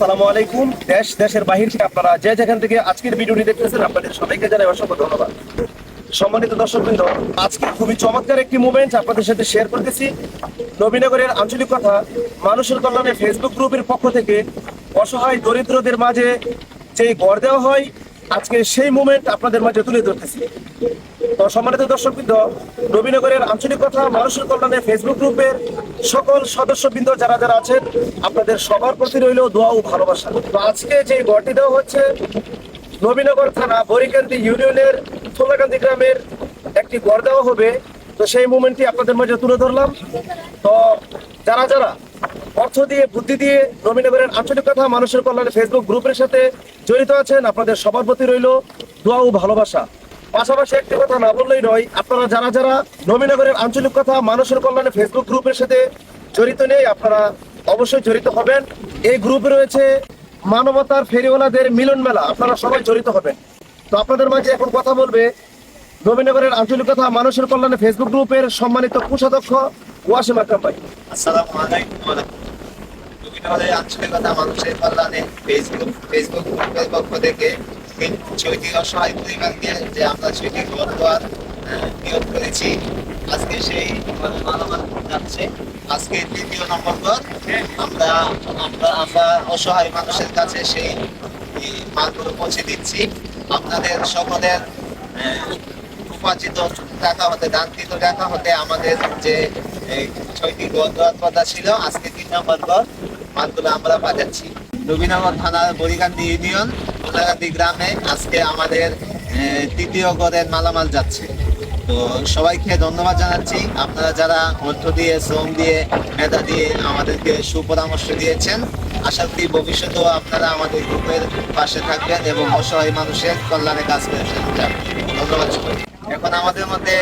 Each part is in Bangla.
আসসালামু আলাইকুম। দেশ, দেশের বাহির থেকে আপনারা যে যেখান থেকে আজকের ভিডিওটি দেখতেছেন, আপনাদের সবাইকে জানাই অসংখ্য ধন্যবাদ। সম্মানিত দর্শকবৃন্দ, আজকে খুবই চমৎকার একটি মুভমেন্ট আপনাদের সাথে শেয়ার করতেছি। নবীনগরের আঞ্চলিক কথা, মানুষের কল্যাণে ফেসবুক গ্রুপের পক্ষ থেকে অসহায় দরিদ্রদের মাঝে যে গড় দেওয়া হয় আজকে সেই মুমেন্ট আপনাদের মাঝে তুলে ধরতেছি। তো সম্মানিত দর্শকবৃন্দ, নবীনগরের আঞ্চলিক কথা, মানুষের কল্যাণে ফেসবুক গ্রুপের সকল সদস্যবৃন্দ যারা যারা আছেন, আপনাদের সবার প্রতি রইল দোয়া ও ভালোবাসা। তো আজকে যে গড়টি দেওয়া হচ্ছে, নবীনগর থানা বরিকান্দি ইউনিয়নের থোলাকান্দি গ্রামের একটি গড় দেওয়া হবে। তো সেই মুমেন্টটি আপনাদের মাঝে তুলে ধরলাম। তো যারা যারা অর্থ দিয়ে, বুদ্ধি দিয়ে নবীনগরের আঞ্চলিক কথা মানুষের কল্যাণে ফেসবুক গ্রুপের সাথে জড়িত আছেন। আপনাদের সবার প্রতি রইল দোয়া ও ভালোবাসা। পাশাপাশি একটি কথা না বললেই নয়, আপনারা যারা যারা নবীনগরের আঞ্চলিক কথা মানুষের কল্যাণে ফেসবুক গ্রুপের সাথে জড়িত নেই, আপনারা অবশ্যই জড়িত হবেন। এই গ্রুপে রয়েছে মানবতার ফেরিওয়ালাদের মিলন মেলা, আপনারা সবাই জড়িত হবেন। তো আপনাদের মাঝে এখন কথা বলবে নবীনগরের আঞ্চলিক কথা মানুষের কল্যাণে ফেসবুক গ্রুপের সম্মানিত কোষাধ্যক্ষ ওয়াসিম আকরাম ভাই আসসালামু আলাইকুম মানুষের ফেসবুক ফেসবুক অসহায় আমরা আমরা আমরা অসহায় মানুষের কাছে সেই মালগুলো পৌঁছে দিচ্ছি। আপনাদের সকলের উপার্জিত টাকা হতে, দানকৃত টাকা হতে আমাদের যে ছিল। আজকে তিন নম্বর আমরা থানার ইউনিয়ন গ্রামে আজকে আমাদের তৃতীয় মালামাল যাচ্ছে। তো সবাইকে ধন্যবাদ জানাচ্ছি। আপনারা যারা অর্থ দিয়ে, শ্রম দিয়ে, মেধা দিয়ে আমাদেরকে সুপরামর্শ দিয়েছেন, আশা করি ভবিষ্যতেও আপনারা আমাদের গ্রুপের পাশে থাকবেন এবং অসহায় মানুষের কল্যাণে কাজ করে যাবেন ধন্যবাদ এখন আমাদের মধ্যে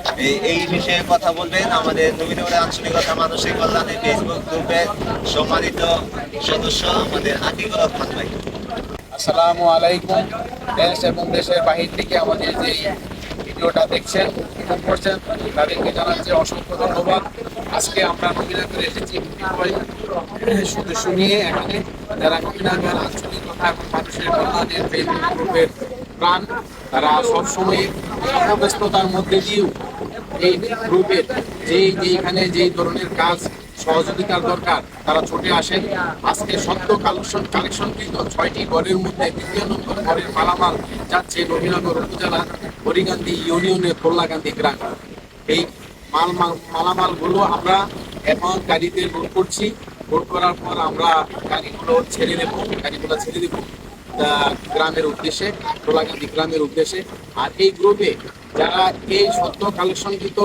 এই- বিষয়ে কথা বলবেন আমাদের নবীনগরে আঞ্চলিকতা মানুষের কল্যাণে ফেসবুক গ্রুপের সম্মানিত সদস্য আমাদের আতিকুর রহমান ভাই। আসসালামু আলাইকুম। দেশ এবং দেশের বাহির থেকে আমাদের যে ভিডিওটা দেখছেন এবং করছেন, তাদেরকে জানাচ্ছি অসংখ্য ধন্যবাদ। আজকে আমরা নবীনগরে এসেছি সদস্য নিয়ে এখানে। যারা নবীনগর আঞ্চলিক কথা এবং মানুষের কল্যাণের ফেসবুক গ্রুপের প্রাণ, তারা সবসময় ব্যস্ততার মধ্যে দিয়েও এই গ্রুপের যেই যেইখানে যেই ধরনের কাজ, সহযোগিতার দরকার, তারা ছুটে আসেন। আজকে সত্য কালেকশন কালেকশনকৃত ছয়টি ঘরের মধ্যে দ্বিতীয় নম্বর ঘরের মালামাল যাচ্ছে নবীনগর উপজেলার হরিগান্ধী ইউনিয়নের কোল্লাকান্দি গ্রাম। এই মাল মাল- মালামালগুলো আমরা এখন গাড়িতে লোড করছি। লোড করার পর আমরা গাড়িগুলো ছেড়ে দেবো, গাড়িগুলো ছেড়ে দেবো। গ্রামের উদ্দেশ্যে কোলাগান্ধী গ্রামের উদ্দেশ্যে। আর এই গ্রুপে যারা এই সত্য কালেকশনকৃত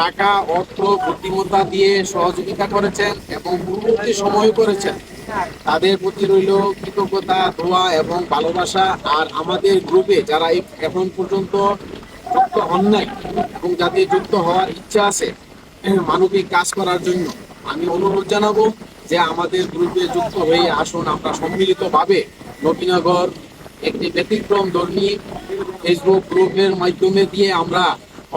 টাকা, অর্থ, বুদ্ধিমত্তা দিয়ে সহযোগিতা করেছেন এবং পূর্ববর্তী সময় করেছেন, তাদের প্রতি রইল কৃতজ্ঞতা, দোয়া এবং ভালোবাসা। আর আমাদের গ্রুপে যারা এখন পর্যন্ত যুক্ত হন নাই এবং যাদের যুক্ত হওয়ার ইচ্ছা আছে, মানবিক কাজ করার জন্য, আমি অনুরোধ জানাব যে আমাদের গ্রুপে যুক্ত হয়ে আসুন। আমরা সম্মিলিতভাবে নবীনগর একটি ব্যতিক্রম ধর্মী ফেসবুক গ্রুপের মাধ্যমে দিয়ে আমরা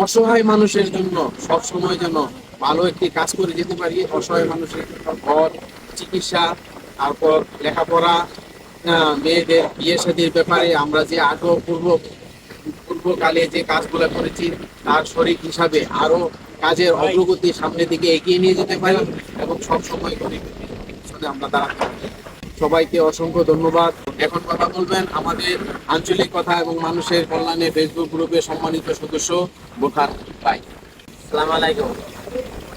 অসহায় মানুষের জন্য সব সময় যেন ভালো একটি কাজ করে যেতে পারি। অসহায় মানুষের ঘর, চিকিৎসা, তারপর লেখাপড়া মেয়েদের বিয়ে শাদীর ব্যাপারে আমরা যে আগ্রহ পূর্ব পূর্বকালে যে কাজগুলো করেছি, তার শরিক হিসাবে আরও কাজের অগ্রগতি সামনের দিকে এগিয়ে নিয়ে যেতে পারি এবং সব সময় গরিবের আমরা দাঁড়াতে পারি। সবাইকে অসংখ্য ধন্যবাদ। এখন কথা বলবেন আমাদের আঞ্চলিক কথা এবং মানুষের কল্যাণে ফেসবুক গ্রুপের সম্মানিত সদস্য বোখার ভাই। আসসালামু আলাইকুম।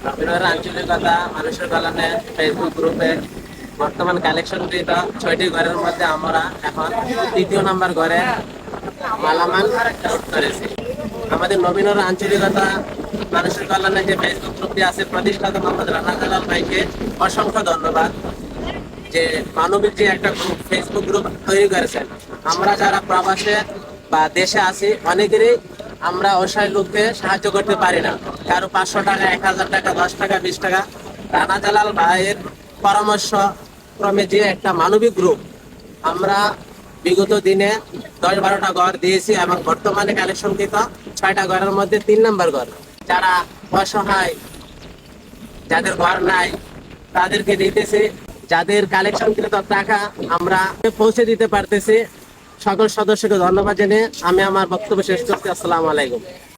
রবীন্দ্র আঞ্চলিকতা মানুষের কল্যাণে ফেসবুক গ্রুপে বর্তমান কালেকশন কৃত ছয়টি ঘরের মধ্যে আমরা এখন তৃতীয় নাম্বার ঘরে মালামাল করেছি। আমাদের নবীনর আঞ্চলিকতা, মানুষের কল্যাণে যে ফেসবুক গ্রুপটি আছে, প্রতিষ্ঠাতা মোহাম্মদ রানা জালাল ভাইকে অসংখ্য ধন্যবাদ। যে মানবিক যে একটা গ্রুপ ফেসবুক গ্রুপ তৈরি করেছেন। আমরা যারা প্রবাসে বা দেশে আছি, অনেকেরই আমরা অসহায় লোককে সাহায্য করতে পারি না। কারও পাঁচশো টাকা, এক হাজার টাকা, দশ টাকা, বিশ টাকা। রানা জালাল ভাইয়ের পরামর্শ ক্রমে যে একটা মানবিক গ্রুপ আমরা বিগত দিনে দশ বারোটা ঘর দিয়েছি এবং বর্তমানে কালেকশনকৃত ছয়টা ঘরের মধ্যে তিন নম্বর ঘর। যারা অসহায়, যাদের ঘর নাই, তাদেরকে দিতেছে। যাদের কালেকশনকৃত টাকা আমরা পৌঁছে দিতে পারতেছি। সকল সদস্যকে ধন্যবাদ জেনে আমি আমার বক্তব্য শেষ করছি। আসসালামু আলাইকুম।